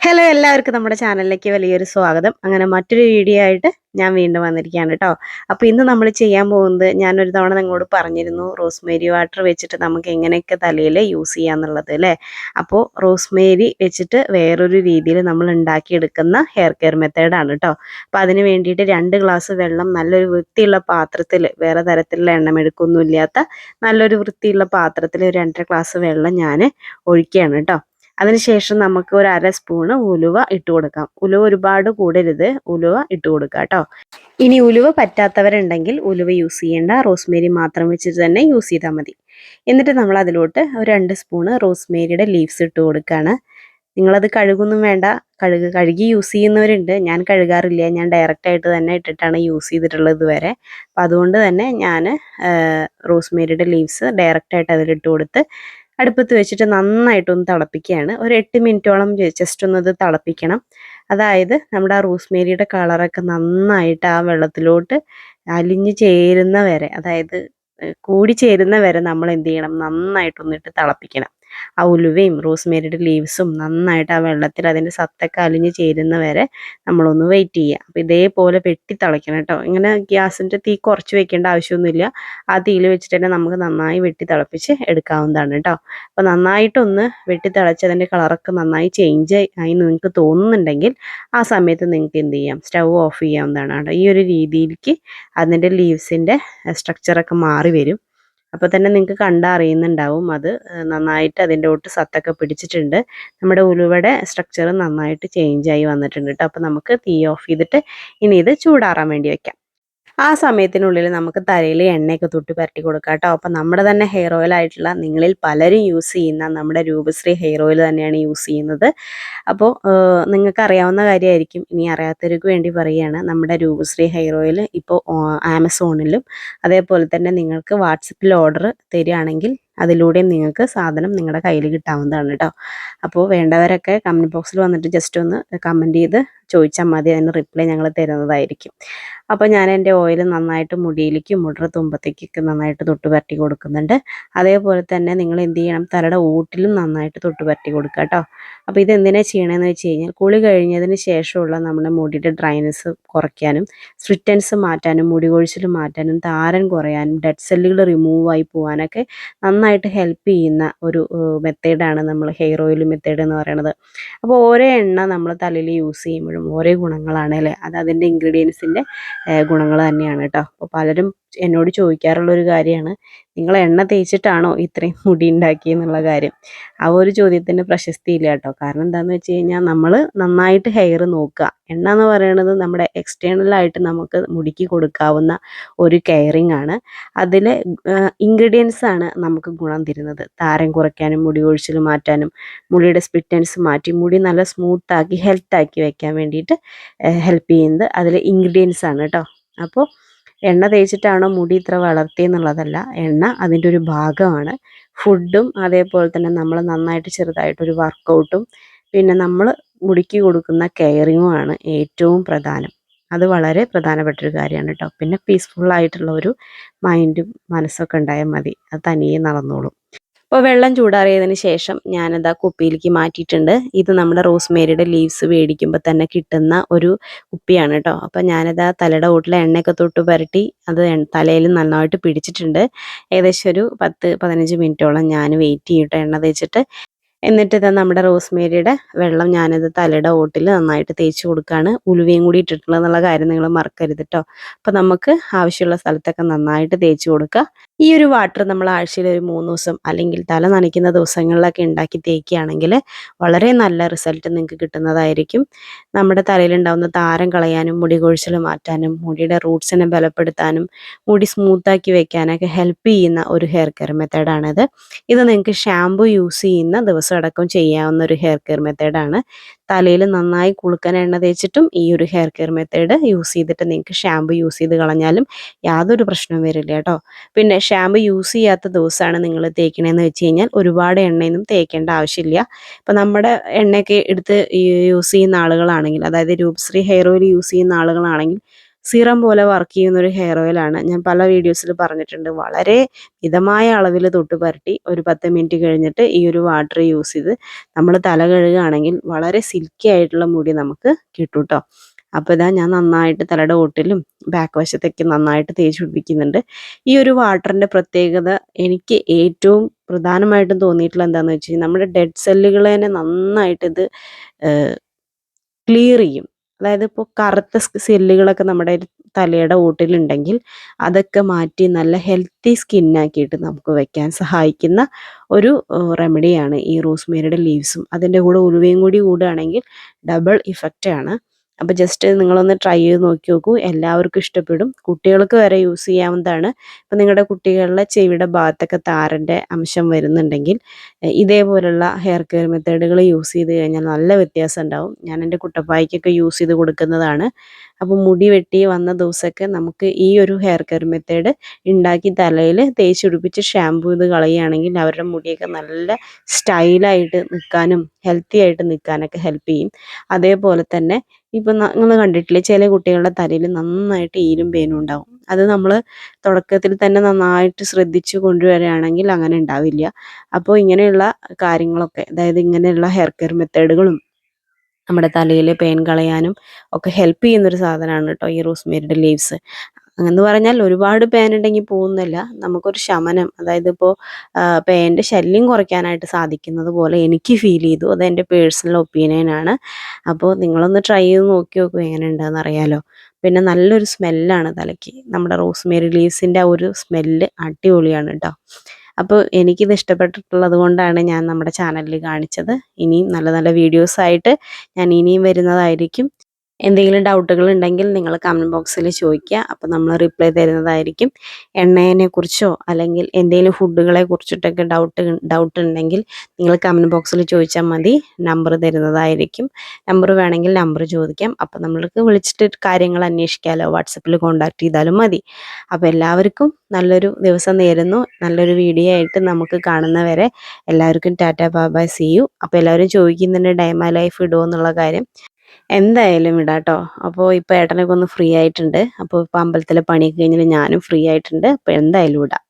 Hello എല്ലാവർക്കും നമ്മുടെ ചാനലിലേക്ക് വലിയൊരു സ്വാഗതം. അങ്ങനെ മറ്റൊരു വീഡിയോ ആയിട്ട് ഞാൻ വീണ്ടും വന്നിരിക്കുകയാണ് കേട്ടോ അപ്പോൾ ഇന്ന് നമ്മൾ ചെയ്യാൻ പോകുന്നത് ഞാനൊരു തവണ നിങ്ങളോട് പറഞ്ഞിരുന്നു റോസ്മേരി വാട്ടർ വെച്ചിട്ട് നമുക്ക് എങ്ങനെയൊക്കെ തലയിൽ യൂസ് ചെയ്യാന്നുള്ളത് അല്ലേ? അപ്പോൾ റോസ്മേരി വെച്ചിട്ട് വേറൊരു രീതിയിൽ നമ്മൾ ഉണ്ടാക്കിയെടുക്കുന്ന ഹെയർ കെയർ മെത്തേഡാണ് കേട്ടോ അപ്പോൾ അതിന് വേണ്ടിയിട്ട് രണ്ട് ഗ്ലാസ് വെള്ളം നല്ലൊരു വൃത്തിയുള്ള പാത്രത്തിൽ വേറെ തരത്തിലുള്ള എണ്ണം എടുക്കൊന്നുമില്ലാത്ത നല്ലൊരു വൃത്തിയുള്ള പാത്രത്തിൽ ഒരു രണ്ടര ഗ്ലാസ് വെള്ളം ഞാൻ ഒഴിക്കുകയാണ് കേട്ടോ അതിനുശേഷം നമുക്ക് ഒരു അര സ്പൂണ് ഉലുവ ഇട്ട് കൊടുക്കാം. ഉലുവ ഒരുപാട് കൂടരുത്. ഉലുവ ഇട്ട് കൊടുക്കുക കേട്ടോ. ഇനി ഉലുവ പറ്റാത്തവരുണ്ടെങ്കിൽ ഉലുവ യൂസ് ചെയ്യേണ്ട. റോസ്മേരി മാത്രം വെച്ചിട്ട് തന്നെ യൂസ് ചെയ്താൽ മതി. എന്നിട്ട് നമ്മൾ അതിലോട്ട് ഒരു രണ്ട് സ്പൂണ് റോസ്മേരിയുടെ ലീവ്സ് ഇട്ട് കൊടുക്കുകയാണ് നിങ്ങളത് കഴുകൊന്നും വേണ്ട. കഴുക കഴുകി യൂസ് ചെയ്യുന്നവരുണ്ട്. ഞാൻ കഴുകാറില്ല. ഞാൻ ഡയറക്റ്റായിട്ട് തന്നെ ഇട്ടിട്ടാണ് യൂസ് ചെയ്തിട്ടുള്ളത് ഇതുവരെ. അപ്പം അതുകൊണ്ട് തന്നെ ഞാൻ റോസ്മേരിയുടെ ലീവ്സ് ഡയറക്റ്റായിട്ട് അതിലിട്ട് കൊടുത്ത് അടുപ്പത്ത് വെച്ചിട്ട് നന്നായിട്ടൊന്ന് തിളപ്പിക്കുകയാണ്. ഒരു എട്ട് മിനിറ്റോളം ജസ്റ്റ് ഒന്ന് ഇത് തിളപ്പിക്കണം. അതായത് നമ്മുടെ ആ റോസ്മേരിയുടെ കളറൊക്കെ നന്നായിട്ട് ആ വെള്ളത്തിലോട്ട് അലിഞ്ഞു ചേരുന്ന വരെ അതായത് കൂടി ചേരുന്ന വരെ നമ്മൾ എന്ത് ചെയ്യണം? നന്നായിട്ടൊന്നിട്ട് തിളപ്പിക്കണം. ആ ഉലുവയും റോസ്മേരിയുടെ ലീവ്സും നന്നായിട്ട് ആ വെള്ളത്തിൽ അതിന്റെ സത്തൊക്കെ അലിഞ്ഞ് ചേരുന്ന വരെ നമ്മളൊന്ന് വെയിറ്റ് ചെയ്യുക. അപ്പോൾ ഇതേപോലെ വെട്ടി തിളയ്ക്കണം കേട്ടോ. ഇങ്ങനെ ഗ്യാസിന്റെ തീ കുറച്ച് വെക്കേണ്ട ആവശ്യമൊന്നുമില്ല. ആ തീയിൽ വെച്ചിട്ട് തന്നെ നമുക്ക് നന്നായി വെട്ടി തിളപ്പിച്ച് എടുക്കാവുന്നതാണ് കേട്ടോ. അപ്പോൾ നന്നായിട്ടൊന്ന് വെട്ടി തിളച്ച് അതിന്റെ കളറൊക്കെ നന്നായി ചേഞ്ച് ആയി നിങ്ങൾക്ക് തോന്നുന്നുണ്ടെങ്കിൽ ആ സമയത്ത് നിങ്ങൾക്ക് എന്ത് ചെയ്യാം? സ്റ്റൗ ഓഫ് ചെയ്യാവുന്നതാണ് കേട്ടോ. ഈ ഒരു രീതിയിലേക്ക് അതിന്റെ ലീവ്സിന്റെ സ്ട്രക്ചറൊക്കെ മാറി വരും. അപ്പോൾ തന്നെ നിങ്ങൾക്ക് കണ്ടറിയുന്നുണ്ടാവും അത് നന്നായിട്ട് അതിന്റെ ഒട്ട് സത്തൊക്കെ പിടിച്ചിട്ടുണ്ട്. നമ്മുടെ ഉലുവയുടെ സ്ട്രക്ചർ നന്നായിട്ട് ചേഞ്ച് ആയി വന്നിട്ടുണ്ട് കേട്ടോ അപ്പോൾ നമുക്ക് തീ ഓഫ് ചെയ്തിട്ട് ഇനി ഇത് ചൂടാറാൻ വേണ്ടി വെക്കാം. ആ സമയത്തിനുള്ളിൽ നമുക്ക് തലയിൽ എണ്ണയൊക്കെ തൊട്ട് പരട്ടി കൊടുക്കാം കേട്ടോ. അപ്പം നമ്മുടെ തന്നെ ഹെയർ ഓയിൽ ആയിട്ടുള്ള നിങ്ങളിൽ പലരും യൂസ് ചെയ്യുന്ന നമ്മുടെ രൂപശ്രീ ഹെയർ ഓയിൽ തന്നെയാണ് യൂസ് ചെയ്യുന്നത്. അപ്പോൾ നിങ്ങൾക്ക് അറിയാവുന്ന കാര്യമായിരിക്കും. ഇനി അറിയാത്തവർക്ക് വേണ്ടി പറയുകയാണ്. നമ്മുടെ രൂപശ്രീ ഹെയർ ഓയിൽ ഇപ്പോൾ ആമസോണിലും അതേപോലെ തന്നെ നിങ്ങൾക്ക് വാട്സപ്പിൽ ഓർഡർ തരികയാണെങ്കിൽ അതിലൂടെയും നിങ്ങൾക്ക് സാധനം നിങ്ങളുടെ കയ്യിൽ കിട്ടാവുന്നതാണ് കേട്ടോ. അപ്പോൾ വേണ്ടവരൊക്കെ കമന്റ് ബോക്സിൽ വന്നിട്ട് ജസ്റ്റ് ഒന്ന് കമന്റ് ചെയ്ത് ചോദിച്ചാൽ മതി അതിന് റിപ്ലൈ ഞങ്ങൾ തരുന്നതായിരിക്കും. അപ്പോൾ ഞാൻ എന്റെ ഓയിൽ നന്നായിട്ട് മുടിയിലേക്കും മുടറ തുമ്പത്തേക്കൊക്കെ നന്നായിട്ട് തൊട്ട് പരട്ടി കൊടുക്കുന്നുണ്ട്. അതേപോലെ തന്നെ നിങ്ങൾ എന്ത് ചെയ്യണം തലയുടെ ഊട്ടിലും നന്നായിട്ട് തൊട്ട് പരട്ടി കൊടുക്കുക കേട്ടോ അപ്പോൾ ഇത് എന്തിനാ ചെയ്യണമെന്ന് വെച്ച് കഴിഞ്ഞാൽ കുളി കഴിഞ്ഞതിന് ശേഷമുള്ള നമ്മുടെ മുടിയുടെ ഡ്രൈനസ് കുറയ്ക്കാനും സ്ട്രിറ്റൻസ് മാറ്റാനും മുടി കൊഴിച്ചിൽ മാറ്റാനും താരൻ കുറയാനും ഡെഡ് സെല്ലുകൾ റിമൂവ് ആയി പോകാനൊക്കെ നന്നായിട്ട് ഹെൽപ്പ് ചെയ്യുന്ന ഒരു മെത്തേഡാണ് നമ്മൾ ഹെയർ ഓയിൽ മെത്തേഡ് എന്ന് പറയുന്നത്. അപ്പോൾ ഓരോ എണ്ണ നമ്മൾ തലയിൽ യൂസ് ചെയ്യുമ്പോഴും ഓരോ ഗുണങ്ങളാണ് അല്ലേ? അത് അതിന്റെ ഇൻഗ്രീഡിയൻസിന്റെ ഗുണങ്ങൾ തന്നെയാണ് കേട്ടോ. അപ്പോൾ പലരും എന്നോട് ചോദിക്കാറുള്ള ഒരു കാര്യമാണ് നിങ്ങൾ എണ്ണ തേച്ചിട്ടാണോ ഇത്രയും മുടി ഉണ്ടാക്കി എന്നുള്ള കാര്യം. ആ ഒരു ചോദ്യത്തിന് പ്രശസ്തിയില്ല കേട്ടോ. കാരണം എന്താണെന്ന് വെച്ച് കഴിഞ്ഞാൽ നമ്മൾ നന്നായിട്ട് ഹെയർ നോക്കുക. എണ്ണ എന്ന് പറയുന്നത് നമ്മുടെ എക്സ്റ്റേണലായിട്ട് നമുക്ക് മുടിക്ക് കൊടുക്കാവുന്ന ഒരു കെയറിങ് ആണ്. അതിൽ ഇൻഗ്രീഡിയൻസ് ആണ് നമുക്ക് ഗുണം തരുന്നത്. താരം കുറയ്ക്കാനും മുടി ഒഴിച്ചിൽ മാറ്റാനും മുടിയുടെ സ്പിറ്റൻസ് മാറ്റി മുടി നല്ല സ്മൂത്താക്കി ഹെൽത്താക്കി വയ്ക്കാൻ വേണ്ടിയിട്ട് ഹെൽപ്പ് ചെയ്യുന്നത് അതിൽ ഇൻഗ്രീഡിയൻസ് ആണ് കേട്ടോ. അപ്പോൾ എണ്ണ തേച്ചിട്ടാണോ മുടി ഇത്ര വളർത്തിയെന്നുള്ളതല്ല എണ്ണ അതിന്റെ ഒരു ഭാഗമാണ്. ഫുഡും അതേപോലെ തന്നെ നമ്മൾ നന്നായിട്ട് ചെറുതായിട്ടൊരു വർക്കൗട്ടും പിന്നെ നമ്മൾ മുടിക്ക് കൊടുക്കുന്ന കെയറിങ്ങുമാണ് ഏറ്റവും പ്രധാനം. അത് വളരെ പ്രധാനപ്പെട്ടൊരു കാര്യമാണ് കേട്ടോ പിന്നെ പീസ്ഫുള്ളായിട്ടുള്ള ഒരു മൈൻഡും മനസ്സൊക്കെ ഉണ്ടായാൽ മതി. അത് തനിയെ നടന്നോളും. അപ്പോൾ വെള്ളം ചൂടാറിയതിന് ശേഷം ഞാനത് കുപ്പിയിലേക്ക് മാറ്റിയിട്ടുണ്ട്. ഇത് നമ്മുടെ റോസ്മേരിയുടെ ലീവ്സ് മേടിക്കുമ്പോൾ തന്നെ കിട്ടുന്ന ഒരു കുപ്പിയാണ് കേട്ടോ. അപ്പോൾ ഞാനത് തലയുടെ കൂട്ടിലെ എണ്ണയൊക്കെ തൊട്ട് പുരട്ടി അത് തലയിൽ നന്നായിട്ട് പിടിച്ചിട്ടുണ്ട്. ഏകദേശം ഒരു പത്ത് പതിനഞ്ച് മിനിറ്റോളം ഞാൻ വെയിറ്റ് ചെയ്യട്ടെ എണ്ണ തേച്ചിട്ട് എന്നിട്ട് ഇത് നമ്മുടെ റോസ്മേരിയുടെ വെള്ളം ഞാനിത് തലയുടെ ഓട്ടിൽ നന്നായിട്ട് തേച്ച് കൊടുക്കുകയാണ് ഉലുവയും കൂടി ഇട്ടിട്ടുണ്ടെന്നുള്ള കാര്യം നിങ്ങൾ മറക്കരുത് കേട്ടോ. അപ്പം നമുക്ക് ആവശ്യമുള്ള സ്ഥലത്തൊക്കെ നന്നായിട്ട് തേച്ച് കൊടുക്കുക ഈ ഒരു വാട്ടർ നമ്മൾ ആഴ്ചയിൽ ഒരു മൂന്ന് ദിവസം അല്ലെങ്കിൽ തല നനയ്ക്കുന്ന ദിവസങ്ങളിലൊക്കെ ഉണ്ടാക്കി തേക്കുകയാണെങ്കിൽ വളരെ നല്ല റിസൾട്ട് നിങ്ങൾക്ക് കിട്ടുന്നതായിരിക്കും. നമ്മുടെ തലയിലുണ്ടാവുന്ന താരം കളയാനും മുടി കൊഴിച്ചിൽ മാറ്റാനും മുടിയുടെ റൂട്ട്സിനെ ബലപ്പെടുത്താനും മുടി സ്മൂത്താക്കി വെക്കാനൊക്കെ ഹെൽപ്പ് ചെയ്യുന്ന ഒരു ഹെയർ കെയർ മെത്തേഡാണിത്. ഇത് നിങ്ങൾക്ക് ഷാമ്പു യൂസ് ചെയ്യുന്ന ദിവസം അടക്കം ചെയ്യാവുന്ന ഒരു ഹെയർ കെയർ മെത്തേഡാണ്. തലയിൽ നന്നായി കുളുക്കൻ എണ്ണ തേച്ചിട്ടും ഈ ഒരു ഹെയർ കെയർ മെത്തേഡ് യൂസ് ചെയ്തിട്ട് നിങ്ങൾക്ക് ഷാമ്പു യൂസ് ചെയ്ത് കളഞ്ഞാലും യാതൊരു പ്രശ്നവും വരില്ല കേട്ടോ. പിന്നെ ഷാമ്പു യൂസ് ചെയ്യാത്ത ദിവസമാണ് നിങ്ങൾ തേക്കണേന്ന് വെച്ച് കഴിഞ്ഞാൽ ഒരുപാട് എണ്ണയൊന്നും തേക്കേണ്ട ആവശ്യമില്ല. ഇപ്പം നമ്മുടെ എണ്ണയൊക്കെ എടുത്ത് യൂസ് ചെയ്യുന്ന ആളുകളാണെങ്കിൽ അതായത് രൂപശ്രീ ഹെയർ ഓയിൽ യൂസ് ചെയ്യുന്ന ആളുകളാണെങ്കിൽ സിറം പോലെ വർക്ക് ചെയ്യുന്ന ഒരു ഹെയർ ഓയിൽ ആണ്. ഞാൻ പല വീഡിയോസിൽ പറഞ്ഞിട്ടുണ്ട്. വളരെ മിതമായ അളവിൽ തൊട്ട് പുരട്ടി ഒരു പത്ത് മിനിറ്റ് കഴിഞ്ഞിട്ട് ഈ ഒരു വാട്ടർ യൂസ് ചെയ്ത് നമ്മൾ തല കഴുകുകയാണെങ്കിൽ വളരെ സിൽക്കി ആയിട്ടുള്ള മുടി നമുക്ക് കിട്ടും കേട്ടോ അപ്പോൾ ഇതാ ഞാൻ നന്നായിട്ട് തലയുടെ ഓട്ടിലും ബാക്ക് വശത്തേക്ക് നന്നായിട്ട് തേച്ച് പിടിപ്പിക്കുന്നുണ്ട്. ഈ ഒരു വാട്ടറിന്റെ പ്രത്യേകത എനിക്ക് ഏറ്റവും പ്രധാനമായിട്ടും തോന്നിയിട്ടുള്ള എന്താണെന്ന് വെച്ച് കഴിഞ്ഞാൽ നമ്മുടെ ഡെഡ് സെല്ലുകളെ തന്നെ നന്നായിട്ട് ഇത് ക്ലിയർ ചെയ്യും. അതായത് ഇപ്പോൾ കറുത്ത സെല്ലുകളൊക്കെ നമ്മുടെ തലയുടെ ഓട്ടിലുണ്ടെങ്കിൽ അതൊക്കെ മാറ്റി നല്ല ഹെൽത്തി സ്കിന്നാക്കിയിട്ട് നമുക്ക് വെക്കാൻ സഹായിക്കുന്ന ഒരു റെമഡിയാണ് ഈ റോസ്മേരിയുടെ ലീവ്സും. അതിന്റെ കൂടെ ഉലുവയും കൂടി കൂടുകയാണെങ്കിൽ ഡബിൾ ഇഫക്റ്റാണ്. അപ്പോൾ ജസ്റ്റ് നിങ്ങളൊന്ന് ട്രൈ ചെയ്ത് നോക്കി നോക്കൂ. എല്ലാവർക്കും ഇഷ്ടപ്പെടും. കുട്ടികൾക്ക് വരെ യൂസ് ചെയ്യാവുന്നതാണ്. ഇപ്പം നിങ്ങളുടെ കുട്ടികളുടെ ചെവിയുടെ ഭാഗത്തൊക്കെ താരന്റെ അംശം വരുന്നുണ്ടെങ്കിൽ ഇതേപോലുള്ള ഹെയർ കെയർ മെത്തേഡുകൾ യൂസ് ചെയ്ത് കഴിഞ്ഞാൽ നല്ല വ്യത്യാസം ഉണ്ടാവും. ഞാൻ എന്റെ കുട്ടപ്പായ്ക്കൊക്കെ യൂസ് ചെയ്ത് കൊടുക്കുന്നതാണ്. അപ്പോൾ മുടി വെട്ടി വന്ന ദിവസമൊക്കെ നമുക്ക് ഈ ഒരു ഹെയർ കെയർ മെത്തേഡ് ഉണ്ടാക്കി തലയിൽ തേച്ച് പിടിപ്പിച്ച് ഷാമ്പൂ ഇത് കളയുകയാണെങ്കിൽ അവരുടെ മുടിയൊക്കെ നല്ല സ്റ്റൈലായിട്ട് നിൽക്കാനും ഹെൽത്തി ആയിട്ട് നിൽക്കാനൊക്കെ ഹെൽപ്പ് ചെയ്യും. അതേപോലെ തന്നെ ഇപ്പം നിങ്ങൾ കണ്ടിട്ടില്ലേ? ചില കുട്ടികളുടെ തലയിൽ നന്നായിട്ട് ഈരും പേനും ഉണ്ടാവും. അത് നമ്മൾ തുടക്കത്തിൽ തന്നെ നന്നായിട്ട് ശ്രദ്ധിച്ചു കൊണ്ടുവരികയാണെങ്കിൽ അങ്ങനെ ഉണ്ടാവില്ല. അപ്പോൾ ഇങ്ങനെയുള്ള കാര്യങ്ങളൊക്കെ അതായത് ഇങ്ങനെയുള്ള ഹെയർ കെയർ മെത്തേഡുകളും നമ്മുടെ തലയിൽ പെയിൻ കളയാനും ഒക്കെ ഹെൽപ്പ് ചെയ്യുന്നൊരു സാധനമാണ് കേട്ടോ ഈ റോസ്മേരിയുടെ ലീവ്സ് എന്ന് പറഞ്ഞാൽ ഒരുപാട് പേൻ ഉണ്ടെങ്കിൽ പോകുന്നില്ല. നമുക്കൊരു ശമനം അതായത് ഇപ്പോൾ പേന്റെ ശല്യം കുറയ്ക്കാനായിട്ട് സാധിക്കുന്നത് പോലെ എനിക്ക് ഫീൽ ചെയ്തു. അത് എന്റെ പേഴ്സണൽ ഒപ്പീനിയനാണ് അപ്പോൾ നിങ്ങളൊന്ന് ട്രൈ ചെയ്ത് നോക്കി നോക്കൂ എങ്ങനെ ഉണ്ടെന്ന് അറിയാലോ. പിന്നെ നല്ലൊരു സ്മെല്ലാണ് തലയ്ക്ക്. നമ്മുടെ റോസ്മേരി ലീവ്സിന്റെ ആ ഒരു സ്മെല്ല് അടിപൊളിയാണ് കേട്ടോ അപ്പോൾ എനിക്കിത് ഇഷ്ടപ്പെട്ടിട്ടുള്ളത് കൊണ്ടാണ് ഞാൻ നമ്മുടെ ചാനലിൽ കാണിച്ചത്. ഇനിയും നല്ല നല്ല വീഡിയോസായിട്ട് ഞാൻ ഇനിയും വരുന്നതായിരിക്കും. എന്തെങ്കിലും ഡൗട്ടുകൾ ഉണ്ടെങ്കിൽ നിങ്ങൾ കമന്റ് ബോക്സിൽ ചോദിക്കുക. അപ്പോൾ നമ്മൾ റിപ്ലൈ തരുന്നതായിരിക്കും. എണ്ണയെ കുറിച്ചോ അല്ലെങ്കിൽ എന്തെങ്കിലും ഫുഡുകളെ കുറിച്ചിട്ടൊക്കെ ഡൗട്ട് ഡൗട്ട് ഉണ്ടെങ്കിൽ നിങ്ങൾ കമന്റ് ബോക്സിൽ ചോദിച്ചാൽ മതി. നമ്പർ തരുന്നതായിരിക്കും. നമ്പർ വേണമെങ്കിൽ നമ്പർ ചോദിക്കാം. അപ്പോൾ നമ്മൾക്ക് വിളിച്ചിട്ട് കാര്യങ്ങൾ അന്വേഷിക്കാമല്ലോ വാട്സപ്പിൽ കോൺടാക്ട് ചെയ്താലും മതി. അപ്പോൾ എല്ലാവർക്കും നല്ലൊരു ദിവസം നേരുന്നു. നല്ലൊരു വീഡിയോ ആയിട്ട് നമുക്ക് കാണുന്നവരെ എല്ലാവർക്കും ടാറ്റ ബാബാ സി യു. അപ്പോൾ എല്ലാവരും ചോദിക്കുന്നുണ്ട് ഡൈമ ലൈഫ് ഇടുമോ എന്നുള്ള കാര്യം. എന്തായാലും ഇടാട്ടോ അപ്പോൾ ഇപ്പോൾ ഏട്ടനൊക്കെ ഒന്ന് ഫ്രീ ആയിട്ടുണ്ട്. അപ്പോൾ ഇപ്പോൾ അമ്പലത്തിലെ പണിയൊക്കെ കഴിഞ്ഞാൽ ഞാനും ഫ്രീ ആയിട്ടുണ്ട്. അപ്പോൾ എന്തായാലും ഇടാം